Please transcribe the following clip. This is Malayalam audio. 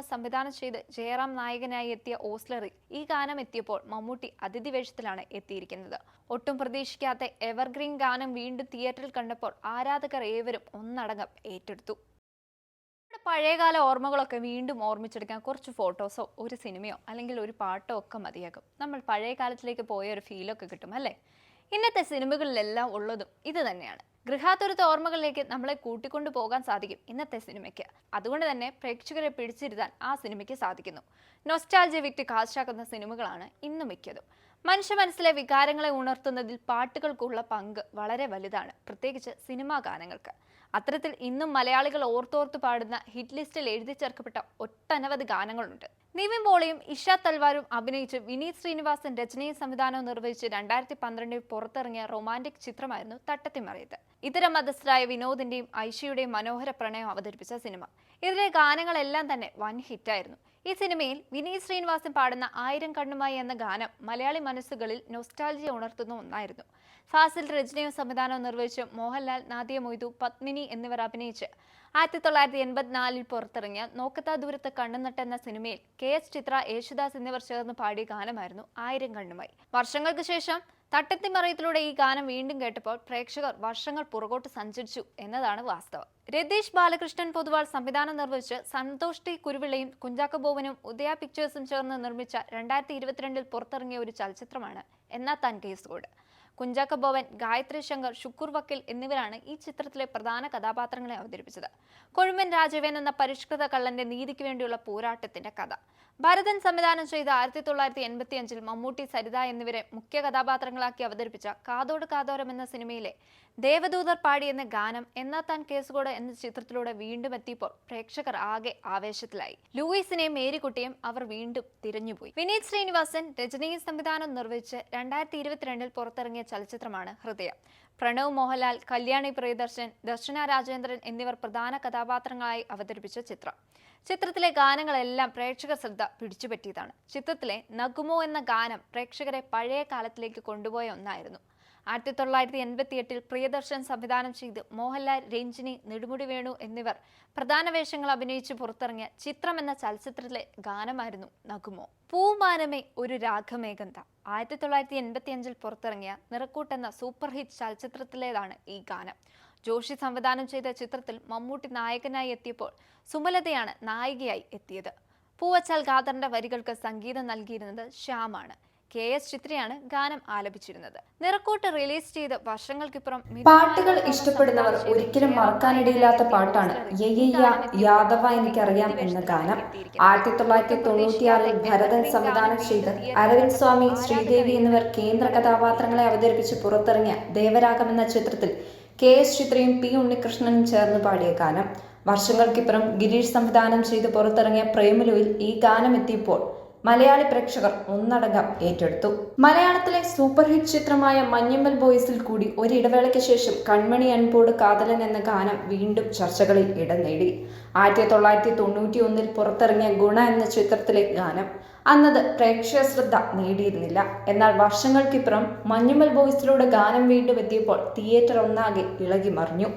സംവിധാനം ചെയ്ത് ജയറാം നായകനായി എത്തിയ ഓസ്ലറിൽ ഈ ഗാനം എത്തിയപ്പോൾ മമ്മൂട്ടി അതിഥി വേഷത്തിലാണ് എത്തിയിരിക്കുന്നത്. ഒട്ടും പ്രതീക്ഷിക്കാത്ത എവർഗ്രീൻ ഗാനം വീണ്ടും തിയേറ്ററിൽ കണ്ടപ്പോൾ ആരാധകർ ഏവരും ഒന്നടങ്കം ഏറ്റെടുത്തു. പഴയകാല ഓർമ്മകളൊക്കെ വീണ്ടും ഓർമ്മിച്ചെടുക്കാൻ കുറച്ച് ഫോട്ടോസോ ഒരു സിനിമയോ അല്ലെങ്കിൽ ഒരു പാട്ടോ ഒക്കെ മതിയാകും. നമ്മൾ പഴയ കാലത്തിലേക്ക് പോയ ഒരു ഫീലൊക്കെ കിട്ടും അല്ലേ? ഇന്നത്തെ സിനിമകളിലെല്ലാം ഉള്ളതും ഇത് തന്നെയാണ്. ഗൃഹാതുരത്തെ ഓർമ്മകളിലേക്ക് നമ്മളെ കൂട്ടിക്കൊണ്ടു പോകാൻ സാധിക്കും ഇന്നത്തെ സിനിമയ്ക്ക്. അതുകൊണ്ട് തന്നെ പ്രേക്ഷകരെ പിടിച്ചിരുത്താൻ ആ സിനിമയ്ക്ക് സാധിക്കുന്നു. നൊസ്റ്റാൾജി വിറ്റ് കാശാക്കുന്ന സിനിമകളാണ് ഇന്ന് മിക്കതും. മനുഷ്യ മനസ്സിലെ വികാരങ്ങളെ ഉണർത്തുന്നതിൽ പാട്ടുകൾക്കുള്ള പങ്ക് വളരെ വലുതാണ്. പ്രത്യേകിച്ച് സിനിമാ ഗാനങ്ങൾക്ക്. അത്തരത്തിൽ ഇന്നും മലയാളികൾ ഓർത്തോർത്ത് പാടുന്ന ഹിറ്റ് ലിസ്റ്റിൽ എഴുതി ചേർക്കപ്പെട്ട ഒട്ടനവധി ഗാനങ്ങളുണ്ട്. നിവിൻ പോളിയും ഇഷ തൽവാരും അഭിനയിച്ച് വിനീത് ശ്രീനിവാസൻ രചനയും സംവിധാനവും നിർവഹിച്ച് രണ്ടായിരത്തി പന്ത്രണ്ടിൽ പുറത്തിറങ്ങിയ റൊമാൻറിക് ചിത്രമായിരുന്നു തട്ടത്തിമറിയത്. ഇതര മതസ്ഥരായ വിനോദിന്റെയും ഐഷയുടെയും മനോഹര പ്രണയം അവതരിപ്പിച്ച സിനിമ. ഇതിലെ ഗാനങ്ങളെല്ലാം തന്നെ വൻ ഹിറ്റായിരുന്നു. ഈ സിനിമയിൽ വിനീത് ശ്രീനിവാസൻ പാടുന്ന ആയിരം കണ്ണുമായി എന്ന ഗാനം മലയാളി മനസ്സുകളിൽ നൊസ്റ്റാൾജിയ ഉണർത്തുന്ന ഒന്നായിരുന്നു. ഫാസിൽ രചനയും സംവിധാനവും നിർവഹിച്ച് മോഹൻലാൽ നാദിയ മൊയ്തു പത്മിനി എന്നിവർ അഭിനയിച്ച് ആയിരത്തി തൊള്ളായിരത്തി എൺപത്തിനാലിൽ പുറത്തിറങ്ങിയ നോക്കത്താ ദൂരത്ത് കണ്ണുനട്ട് എന്ന സിനിമയിൽ കെ എസ് ചിത്ര യേശുദാസ് എന്നിവർ ചേർന്ന് പാടിയ ഗാനമായിരുന്നു ആയിരം കണ്ണുമായി. വർഷങ്ങൾക്ക് ശേഷം തട്ടത്തിമറയത്തിലൂടെ ഈ ഗാനം വീണ്ടും കേട്ടപ്പോൾ പ്രേക്ഷകർ വർഷങ്ങൾ പുറകോട്ട് സഞ്ചരിച്ചു എന്നതാണ് വാസ്തവം. രതീഷ് ബാലകൃഷ്ണൻ പൊതുവാൾ സംവിധാനം നിർവഹിച്ച് സന്തോഷ് ടി കുരുവിളയും കുഞ്ചാക്ക ബോവനും ഉദയ പിക്ചേഴ്സും ചേർന്ന് നിർമ്മിച്ച രണ്ടായിരത്തി ഇരുപത്തിരണ്ടിൽ പുറത്തിറങ്ങിയ ഒരു ചലച്ചിത്രമാണ് എന്നാ താൻ കേസുകോട് കുഞ്ചാക്ക ബോവൻ ഗായത്രി ശങ്കർ ഷുക്കൂർ വക്കീൽ എന്നിവരാണ് ഈ ചിത്രത്തിലെ പ്രധാന കഥാപാത്രങ്ങളെ അവതരിപ്പിച്ചത്. കൊഴുമ്പൻ രാജവേൻ എന്ന പരിഷ്കൃത കള്ളന്റെ നീതിക്ക് വേണ്ടിയുള്ള പോരാട്ടത്തിന്റെ കഥ. ഭരതൻ സംവിധാനം ചെയ്ത ആയിരത്തി തൊള്ളായിരത്തി എൺപത്തി അഞ്ചിൽ മമ്മൂട്ടി സരിത എന്നിവരെ മുഖ്യ കഥാപാത്രങ്ങളാക്കി അവതരിപ്പിച്ച കാതോട് കാതോരം എന്ന സിനിമയിലെ ദേവദൂതർ പാടി എന്ന ഗാനം എന്നാ താൻ കേസുകൂട എന്ന ചിത്രത്തിലൂടെ വീണ്ടും എത്തിയപ്പോൾ പ്രേക്ഷകർ ആകെ ആവേശത്തിലായി. ലൂയിസിനെയും മേരിക്കുട്ടിയും അവർ വീണ്ടും തിരഞ്ഞുപോയി. വിനീത് ശ്രീനിവാസൻ രജനീ സംവിധാനം നിർവഹിച്ച് രണ്ടായിരത്തി ഇരുപത്തിരണ്ടിൽ പുറത്തിറങ്ങിയ ചലച്ചിത്രമാണ് ഹൃദയം. പ്രണവ് മോഹൻലാൽ കല്യാണി പ്രിയദർശൻ ദർശന രാജേന്ദ്രൻ എന്നിവർ പ്രധാന കഥാപാത്രങ്ങളായി അവതരിപ്പിച്ച ചിത്രം. ചിത്രത്തിലെ ഗാനങ്ങളെല്ലാം പ്രേക്ഷക ശ്രദ്ധ പിടിച്ചുപറ്റിയതാണ്. ചിത്രത്തിലെ നഗുമോ എന്ന ഗാനം പ്രേക്ഷകരെ പഴയ കാലത്തിലേക്ക് കൊണ്ടുപോയ ഒന്നായിരുന്നു. ആയിരത്തി തൊള്ളായിരത്തി എൺപത്തി എട്ടിൽ പ്രിയദർശൻ സംവിധാനം ചെയ്ത് മോഹൻലാൽ രഞ്ജിനി നെടുമുടി വേണു എന്നിവർ പ്രധാന വേഷങ്ങൾ അഭിനയിച്ച് പുറത്തിറങ്ങിയ ചിത്രം എന്ന ചലച്ചിത്രത്തിലെ ഗാനമായിരുന്നു നഗുമോ. പൂമാനമേ ഒരു രാഗമേകന്ത. ആയിരത്തി തൊള്ളായിരത്തി എൺപത്തി അഞ്ചിൽ പുറത്തിറങ്ങിയ നിറക്കൂട്ട് എന്ന സൂപ്പർ ഹിറ്റ് ചലച്ചിത്രത്തിലേതാണ് ഈ ഗാനം. ജോഷി സംവിധാനം ചെയ്ത ചിത്രത്തിൽ മമ്മൂട്ടി നായകനായി എത്തിയപ്പോൾ സുമലതയാണ് നായികയായി എത്തിയത്. പൂവച്ചാൽ ഖാദറിന്റെ വരികൾക്ക് സംഗീതം നൽകിയിരുന്നത് ശ്യാമാണ്. കെ എസ് ചിത്രയാണ് ഗാനം ആലപിച്ചിരുന്നത്. നിറക്കൂട്ട് റിലീസ് ചെയ്ത് വർഷങ്ങൾക്കിപ്പുറം പാട്ടുകൾ ഇഷ്ടപ്പെടുന്നവർ ഒരിക്കലും മറക്കാനിടയില്ലാത്ത പാട്ടാണ് യാദവ എനിക്കറിയാം എന്ന ഗാനം ആയിരത്തി തൊള്ളായിരത്തി തൊണ്ണൂറ്റിയാറിൽ ഭരതൻ സംവിധാനം ചെയ്ത് അരവിന്ദ് സ്വാമി ശ്രീദേവി എന്നിവർ കേന്ദ്ര കഥാപാത്രങ്ങളെ അവതരിപ്പിച്ച് പുറത്തിറങ്ങിയ ദേവരാഗം എന്ന ചിത്രത്തിൽ കെ എസ് ചിത്രയും പി ഉണ്ണികൃഷ്ണനും ചേർന്ന് പാടിയ ഗാനം. വർഷങ്ങൾക്കിപ്പുറം ഗിരീഷ് സംവിധാനം ചെയ്ത് പുറത്തിറങ്ങിയ പ്രേമലുവിൽ ഈ ഗാനം എത്തിയപ്പോൾ മലയാളി പ്രേക്ഷകർ ഒന്നടങ്കം ഏറ്റെടുത്തു. മലയാളത്തിലെ സൂപ്പർ ഹിറ്റ് ചിത്രമായ മഞ്ഞമ്മൽ ബോയ്സിൽ കൂടി ഒരിടവേളയ്ക്ക് ശേഷം കൺമണി അൻപോട് കാതലൻ എന്ന ഗാനം വീണ്ടും ചർച്ചകളിൽ ഇടം നേടി. ആയിരത്തി തൊള്ളായിരത്തി തൊണ്ണൂറ്റി ഒന്നിൽ പുറത്തിറങ്ങിയ ഗുണ എന്ന ചിത്രത്തിലെ ഗാനം അന്നത് പ്രേക്ഷക ശ്രദ്ധ നേടിയിരുന്നില്ല. എന്നാൽ വർഷങ്ങൾക്കിപ്പുറം മഞ്ഞുമൽ ബോയ്സിലൂടെ ഗാനം വീണ്ടും എത്തിയപ്പോൾ തിയേറ്റർ ഒന്നാകെ ഇളകി മറിഞ്ഞു